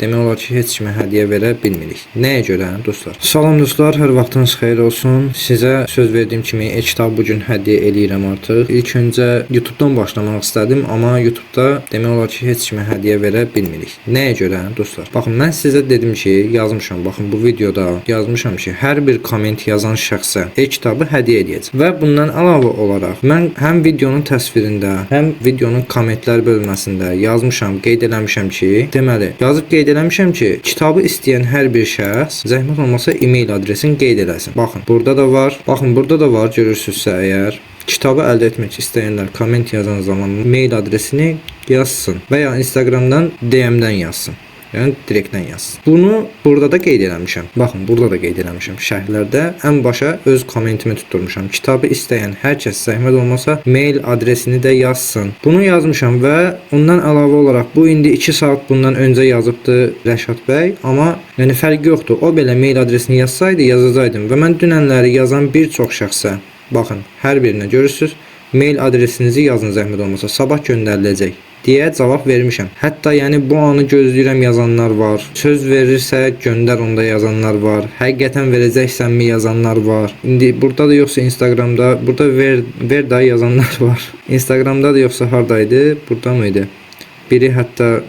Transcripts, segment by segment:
demək olar ki, heç kimə hədiyyə verə bilmirik. Nəyə görə, dostlar? Salam dostlar, hər vaxtınız xeyir olsun. Sizə söz verdiyim kimi e-kitab bu gün hədiyyə eləyirəm artıq. İlk öncə YouTube-dan başlamaq istədim, amma YouTube-da demək olar ki, heç kimə hədiyyə verə bilmirik. Nəyə görə, dostlar? Baxın, mən sizə dedim ki, yazmışam. Baxın, bu videoda yazmışam ki, hər bir komment yazan şəxsə e-kitabı hədiyyə edəcəm. Və bundan əlavə olaraq mən həm videonun təsvirində, həm videonun kommentlər bölməsində yazmışam, qeyd eləmişəm ki, deməli, yazıb qeyd eləmişəm ki, kitabı istəyən hər bir şəxs zəhmət olmasa e-mail adresini qeyd eləsin. Baxın, burada da var. Baxın, burada da var, görürsüzsə əgər Kitabı əldə etmək istəyənlər komment yazan zaman mail adresini yazsın və ya Instagramdan DM-dən yazsın. Yəni direktdən yazsın. Bunu burada da qeyd eləmişəm. Baxın, burada da qeyd eləmişəm. Şərhlərdə ən başa öz kommentimi tutturmuşam. Kitabı istəyən hər kəs zəhmət olmasa mail adresini də yazsın. Bunu yazmışam və ondan əlavə olaraq bu indi 2 saat bundan öncə yazıbdı Rəşad bəy, amma yəni fərqi yoxdur. O belə mail adresini yazsaydı yazacaqdım və mən dünənləri yazan bir çox şəxsə Baxın, hər birinə görürsüz. Mail adresinizi yazın zəhmət olmasa, sabah göndəriləcək deyə cavab vermişəm. Hətta yəni bu anı gözləyirəm yazanlar var. Söz verirsə göndər onda yazanlar var. Həqiqətən verəcəksənmi yazanlar var. İndi burada da yoxsa Instagramda, burada ver ver da yazanlar var. Instagramda da yoxsa hardaydı? Burada mıydı? Biri hətta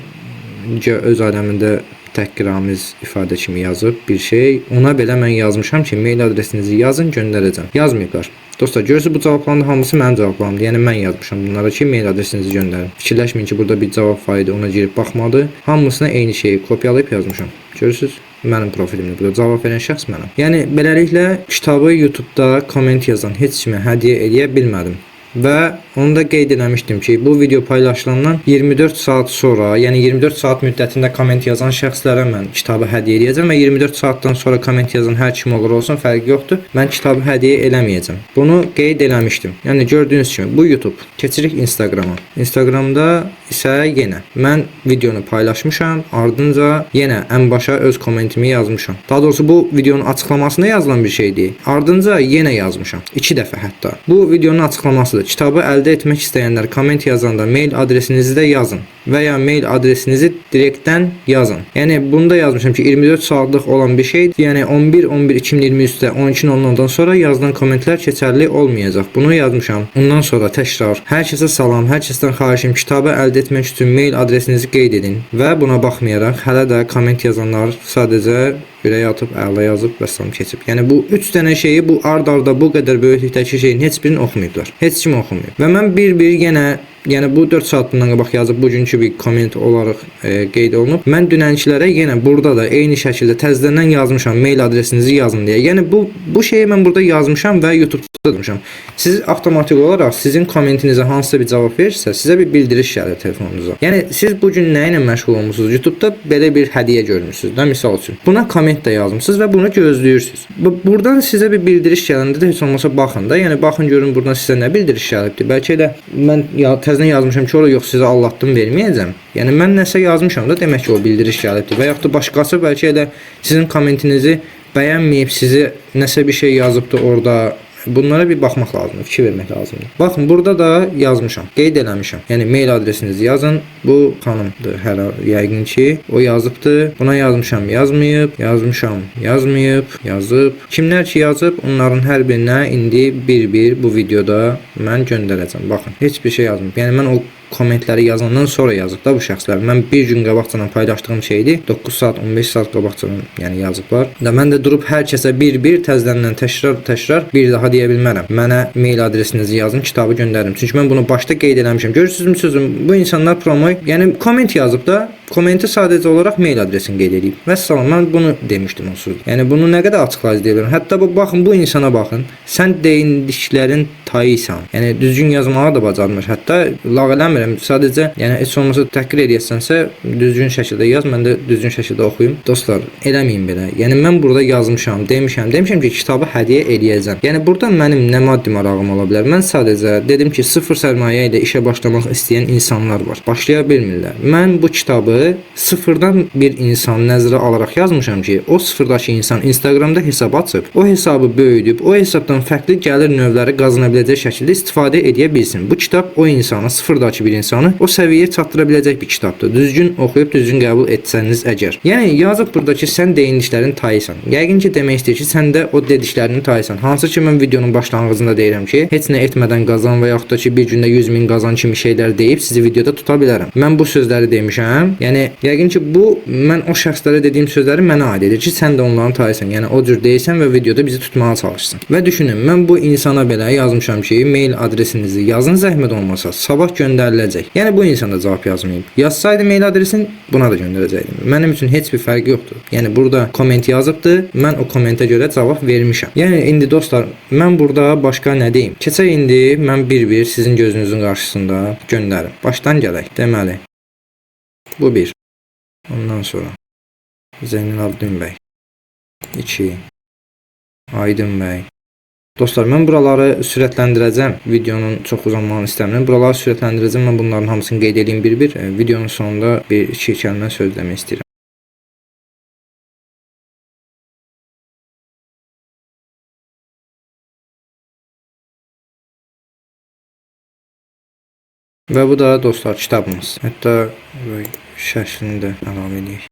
öz aləmində təhqiramiz ifadə kimi yazıb bir şey. Ona belə mən yazmışam ki, mail adresinizi yazın, göndərəcəm. Yazmayıblar. Dostlar, görürsüz bu cavabların hamısı mənim cavablarımdır. Yəni mən yazmışam bunlara ki, mail adresinizi göndərin. Fikirləşməyin ki, burada bir cavab idi, ona girib baxmadı. Hamısına eyni şeyi kopyalayıb yazmışam. Görürsüz? Mənim profilimdir. Burada cavab verən şəxs mənəm. Yəni beləliklə kitabı YouTube-da komment yazan heç kimə hədiyyə eləyə bilmədim. Və onu da qeyd eləmişdim ki, bu video paylaşılandan 24 saat sonra, yəni 24 saat müddətində komment yazan şəxslərə mən kitabı hədiyyə edəcəm və 24 saatdan sonra komment yazan hər kim olur olsun fərqi yoxdur. Mən kitabı hədiyyə eləməyəcəm. Bunu qeyd eləmişdim. Yəni gördüyünüz kimi bu YouTube. Keçirik Instagrama. Instagramda isə yenə mən videonu paylaşmışam, ardınca yenə ən başa öz kommentimi yazmışam. Daha doğrusu bu videonun açıqlamasında yazılan bir şeydir. Ardınca yenə yazmışam. 2 dəfə hətta. Bu videonun açıqlamasıdır. Kitabı əldə etmək istəyənlər komment yazanda mail adresinizi də yazın və ya mail adresinizi direktdən yazın. Yəni bunu da yazmışam ki 24 saatlıq olan bir şeydir. Yəni 11 11 2023-də 12.00-dan sonra yazılan kommentlər keçərli olmayacaq. Bunu yazmışam. Ondan sonra təkrar hər kəsə salam, hər kəsdən xahişim kitabı əldə etmək üçün mail adresinizi qeyd edin və buna baxmayaraq hələ də komment yazanlar sadəcə ürək atıb əla yazıb və salam keçib. Yəni bu 3 dənə şeyi bu ard-arda bu qədər böyüklükdəki şeyin heç birini oxumayıblar. Heç kim oxumayıb. Və mən bir-bir yenə Yəni bu 4 saat bundan qabaq yazıb bugünkü bir komment olaraq e, qeyd olunub. Mən dünənkilərə yenə burada da eyni şəkildə təzədən yazmışam mail adresinizi yazın deyə. Yəni bu bu şeyi mən burada yazmışam və YouTube-da demişəm. Siz avtomatik olaraq sizin kommentinizə hansısa bir cavab verirsə, sizə bir bildiriş gəlir telefonunuza. Yəni siz bu gün nə ilə məşğul olmusunuz? YouTube-da belə bir hədiyyə görmüsüz də misal üçün. Buna komment də yazmısınız və bunu gözləyirsiniz. Bu buradan sizə bir bildiriş gələndə də heç olmasa baxın da. Yəni baxın görün buradan sizə nə bildiriş gəlibdi. Bəlkə elə mən ya təzədən yazmışam ki, ora yox sizə Allahdan verməyəcəm. Yəni mən nəsə yazmışam da demək ki, o bildiriş gəlibdi. Və yaxud da başqası bəlkə elə sizin kommentinizi bəyənməyib sizi nəsə bir şey yazıbdı orada Bunlara bir baxmaq lazımdır, fikir vermək lazımdır. Baxın, burada da yazmışam, qeyd eləmişəm. Yəni mail adresinizi yazın. Bu xanımdır hər yəqin ki, o yazıbdı. Buna yazmışam, yazmayıb, yazmışam, yazmayıb, yazıb. Kimlər ki yazıb, onların hər birinə indi bir-bir bu videoda mən göndərəcəm. Baxın, heç bir şey yazmayıb. Yəni mən o kommentləri yazandan sonra yazıb da bu şəxslər. Mən bir gün qabaqcadan paylaşdığım şeydi. 9 saat, 15 saat qabaqcadan yəni yazıblar. Da mən də durub hər kəsə bir-bir təzədən təkrar-təkrar bir daha deyə bilmərəm. Mənə mail adresinizi yazın, kitabı göndərin. Çünki mən bunu başda qeyd eləmişəm. Görürsüzmü sözüm? Bu insanlar promo, yəni komment yazıb da kommenti sadəcə olaraq mail adresini qeyd edib. Vəssalam, mən bunu demişdim onsuz. Yəni bunu nə qədər açıqlayıcı deyə bilərəm. Hətta bu baxın bu insana baxın. Sən deyindiklərin tayısan. Yəni düzgün yazmağı da bacarmır. Hətta lağ eləmirəm. Sadəcə yəni heç olmasa təhqir edəsənsə düzgün şəkildə yaz, mən də düzgün şəkildə oxuyum. Dostlar, eləməyin belə. Yəni mən burada yazmışam, demişəm, demişəm ki, kitabı hədiyyə eləyəcəm. Yəni burada mənim nə maddi marağım ola bilər. Mən sadəcə dedim ki, sıfır sərmayə ilə işə başlamaq istəyən insanlar var. Başlaya bilmirlər. Mən bu kitabı sıfırdan bir insan nəzərə alaraq yazmışam ki, o sıfırdakı insan Instagramda hesab açıb, o hesabı böyüdüb, o hesabdan fərqli gəlir növləri qazana biləcək şəkildə istifadə edə bilsin. Bu kitab o insana, sıfırdakı bir insanı o səviyyəyə çatdıra biləcək bir kitabdır. Düzgün oxuyub düzgün qəbul etsəniz əgər. Yəni yazıb buradakı sən deyindiklərin tayısan. Yəqin ki, demək istəyir ki, sən də o dediklərinin tayısan. Hansı ki, mən videonun başlanğıcında deyirəm ki, heç nə etmədən qazan və yaxud da ki, bir gündə 100 min qazan kimi şeylər deyib sizi videoda tuta bilərəm. Mən bu sözləri demişəm. Yəni yəqin ki, bu mən o şəxslərə dediyim sözləri mənə aid edir ki, sən də onların tayısan. Yəni o cür deyirsən və videoda bizi tutmağa çalışsın. Və düşünün, mən bu insana belə yazmışam ki, mail adresinizi yazın zəhmət olmasa sabah göndəriləcək. Yəni bu insan da cavab yazmayıb. Yazsaydı mail adresini buna da göndərəcəkdim. Mənim üçün heç bir fərqi yoxdur. Yəni burada komment yazıbdı, mən o kommentə görə cavab vermişəm. Yəni indi dostlar, mən burada başqa nə deyim? Keçək indi mən bir-bir sizin gözünüzün qarşısında göndərim. Başdan gələk. Deməli, bu bir. Ondan sonra Zeynalabdin bəy. 2. Aydın bəy. Dostlar, mən buraları sürətləndirəcəm. Videonun çox uzanmağını istəmirəm. Buraları sürətləndirəcəm. Mən bunların hamısını qeyd edeyim bir-bir. E, Videonun sonunda bir iki kəlmə söz demək istəyirəm. Və bu da dostlar kitabımız. Hətta şəklini də əlavə edək.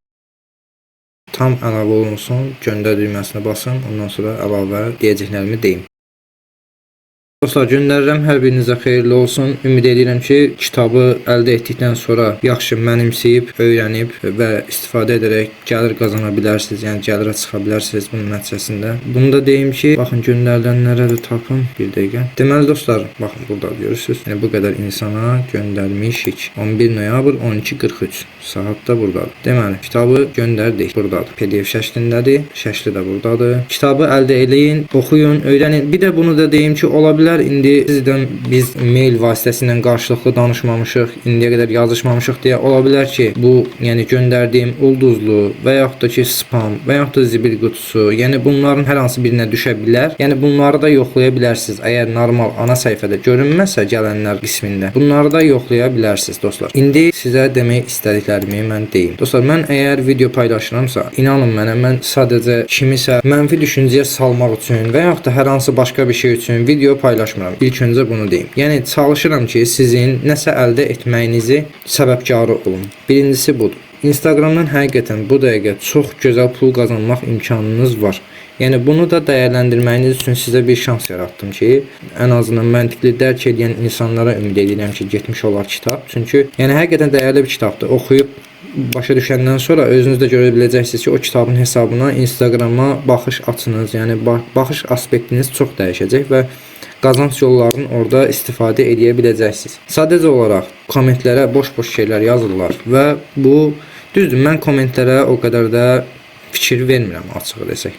Tam əlavə olunsun, göndər düyməsinə basın, ondan sonra əlavə deyəcəklərimi deyim. Dostlar göndərirəm hər birinizə xeyirli olsun. Ümid edirəm ki, kitabı əldə etdikdən sonra yaxşı mənimsəyib, öyrənib və istifadə edərək gəlir qazana bilərsiniz. Yəni gəlirə çıxa bilərsiniz bunun nəticəsində. Bunu da deyim ki, baxın göndərilənlərə də tapın bir dəqiqə. Deməli dostlar, baxın burada görürsüz. Yəni bu qədər insana göndərmişik. 11 noyabr 12:43 saat da burdadır. Deməli, kitabı göndərdik. Burdadır. PDF şəklindədir. Şəkli də burdadır. Kitabı əldə eləyin, oxuyun, öyrənin. Bir də bunu da deyim ki, ola bilər indi sizdən biz mail vasitəsilə qarşılıqlı danışmamışıq, indiyə qədər yazışmamışıq deyə ola bilər ki, bu yəni göndərdiyim ulduzlu və yaxud da ki spam və yaxud da zibil qutusu, yəni bunların hər hansı birinə düşə bilər. Yəni bunları da yoxlaya bilərsiniz. Əgər normal ana səhifədə görünməsə gələnlər qismində, bunları da yoxlaya bilərsiniz dostlar. İndi sizə demək istədiklərimi mən deyim. Dostlar, mən əgər video paylaşıramsa, inanın mənə, mən sadəcə kimisə mənfi düşüncəyə salmaq üçün və yaxud da hər hansı başqa bir şey üçün video paylaşmıram. İlk öncə bunu deyim. Yəni çalışıram ki, sizin nəsə əldə etməyinizi səbəbkarı olum. Birincisi budur. Instagramdan həqiqətən bu dəqiqə çox gözəl pul qazanmaq imkanınız var. Yəni bunu da dəyərləndirməyiniz üçün sizə bir şans yaratdım ki, ən azından məntiqli dərk edən insanlara ümid edirəm ki, getmiş olar kitab. Çünki yəni həqiqətən dəyərli bir kitabdır. Oxuyub başa düşəndən sonra özünüz də görə biləcəksiniz ki, o kitabın hesabına Instagrama baxış açınız, yəni ba baxış aspektiniz çox dəyişəcək və qazanc yollarının orada istifadə edə biləcəksiniz. Sadəcə olaraq kommentlərə boş-boş şeylər yazırlar və bu düzdür, mən kommentlərə o qədər də fikir vermirəm açığı desək.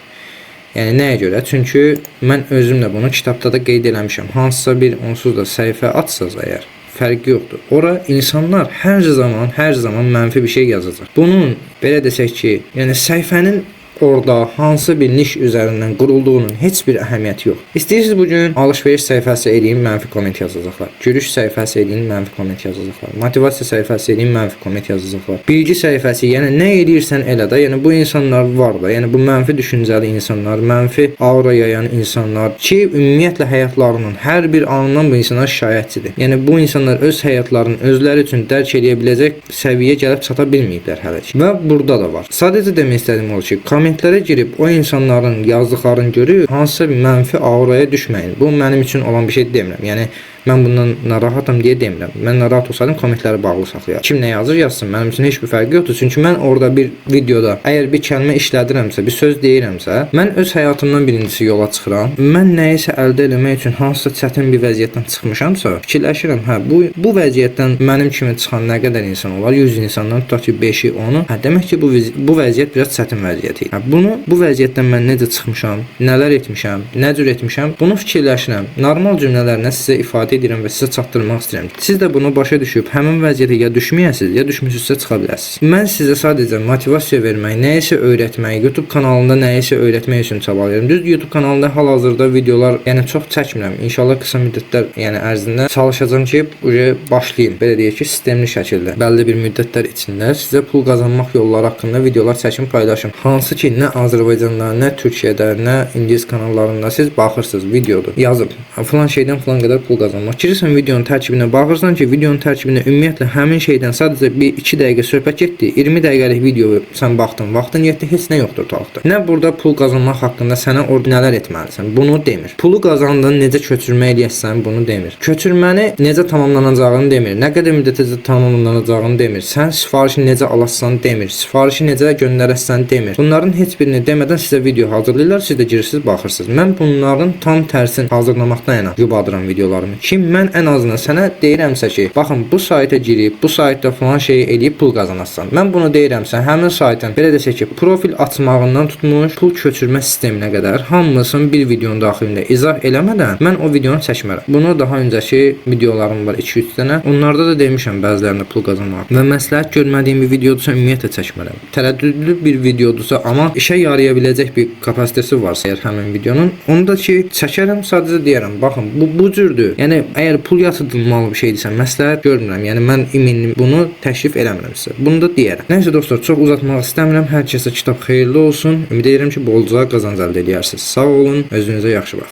Yəni nəyə görə? Çünki mən özüm də bunu kitabda da qeyd eləmişəm. Hansısa bir onsuz da səhifə açsaz əgər fərqi yoxdur. Ora insanlar hər zaman, hər zaman mənfi bir şey yazacaq. Bunun belə desək ki, yəni səhifənin orada hansı bir niş üzərindən qurulduğunun heç bir əhəmiyyəti yox. İstəyirsiniz bu gün alış-veriş səhifəsi eləyin, mənfi komment yazacaqlar. Gülüş səhifəsi eləyin, mənfi komment yazacaqlar. Motivasiya səhifəsi eləyin, mənfi komment yazacaqlar. Bilgi səhifəsi, yəni nə edirsən elə də, yəni bu insanlar var da, yəni bu mənfi düşüncəli insanlar, mənfi aura yayan insanlar ki, ümumiyyətlə həyatlarının hər bir anından bu insanlar şikayətçidir. Yəni bu insanlar öz həyatlarını özləri üçün dərk edə biləcək səviyyəyə gəlib çata bilməyiblər hələ ki. Və burada da var. Sadəcə demək istədiyim odur ki, kommentlərə girib o insanların yazdıqlarını görüb hansısa bir mənfi auraya düşməyin. Bu mənim üçün olan bir şey demirəm. Yəni mən bundan narahatam deyə demirəm. Mən narahat olsaydım kommentləri bağlı saxlayardım. Kim nə yazır yazsın. Mənim üçün heç bir fərqi yoxdur. Çünki mən orada bir videoda əgər bir kəlmə işlədirəmsə, bir söz deyirəmsə, mən öz həyatımdan birincisi yola çıxıram. Mən nəyisə əldə etmək üçün hansısa çətin bir vəziyyətdən çıxmışamsa, fikirləşirəm, hə bu bu vəziyyətdən mənim kimi çıxan nə qədər insan olar? 100 insandan tutaq ki 5-i 10-u. Hə demək ki bu bu vəziyyət biraz çətin vəziyyət idi. Hə bunu bu vəziyyətdən mən necə çıxmışam, nələr etmişəm, nə cür etmişəm, bunu fikirləşirəm. Normal cümlələrlə sizə ifadə edirəm və sizə çatdırmaq istəyirəm. Siz də bunu başa düşüb həmin vəziyyətə ya düşməyəsiniz, ya düşmüsünüzsə çıxa bilərsiniz. Mən sizə sadəcə motivasiya vermək, nəyisə öyrətmək, YouTube kanalında nəyisə öyrətmək üçün çabalayıram. Düz YouTube kanalında hal-hazırda videolar, yəni çox çəkmirəm. İnşallah qısa müddətlər, yəni ərzində çalışacağam ki, uje başlayım. Belə deyək ki, sistemli şəkildə bəlli bir müddətlər içində sizə pul qazanmaq yolları haqqında videolar çəkim, paylaşım. Hansı ki, nə Azərbaycanda, nə Türkiyədə, nə ingilis kanallarında siz baxırsınız videodur. Yazıb falan şeydən falan qədər pul qazanmaq. Girirsən videonun tərkibinə baxırsan ki, videonun tərkibində ümumiyyətlə həmin şeydən sadəcə bir 2 dəqiqə söhbət getdi. 20 dəqiqəlik videoyu sən baxdın, vaxtın yetdi, heç nə yoxdur ortalıqda. Nə burada pul qazanmaq haqqında sənə orada nələr etməlisən? Bunu demir. Pulu qazandın, necə köçürmə eləyəsən, bunu demir. Köçürməni necə tamamlanacağını demir. Nə qədər müddətəcə tamamlanacağını demir. Sən sifarişi necə alasan demir. Sifarişi necə göndərəsən demir. Bunların heç birini demədən sizə video hazırlayırlar, siz də girirsiniz, baxırsınız. Mən bunların tam tərsin hazırlamaqdan yana yubadıram videolarımı. Ki mən ən azından sənə deyirəmsə ki, baxın bu sayta girib, bu saytda falan şey eləyib pul qazanasan. Mən bunu deyirəmsə, həmin saytın belə desək ki, profil açmağından tutmuş pul köçürmə sisteminə qədər hamısını bir videonun daxilində izah eləmədən mən o videonu çəkmərəm. Bunu daha öncəki videolarım var 2-3 dənə. Onlarda da demişəm bəzilərində pul qazanmaq. Və məsləhət görmədiyim bir videodursa ümumiyyətlə çəkmərəm. Tərəddüdlü bir videodursa, amma işə yaraya biləcək bir kapasitesi varsa əgər həmin videonun, onu da ki çəkərəm, sadəcə deyərəm, baxın, bu bu cürdür. Yəni əgər pul yatırılmalı bir şeydirsə, məsləhət görmürəm. Yəni mən iminli bunu təklif eləmirəm sizə. Bunu da deyərəm. Nəysə dostlar, çox uzatmaq istəmirəm. Hər kəsə kitab xeyirli olsun. Ümid edirəm ki, bolca qazanc əldə edərsiniz. Sağ olun, özünüzə yaxşı baxın.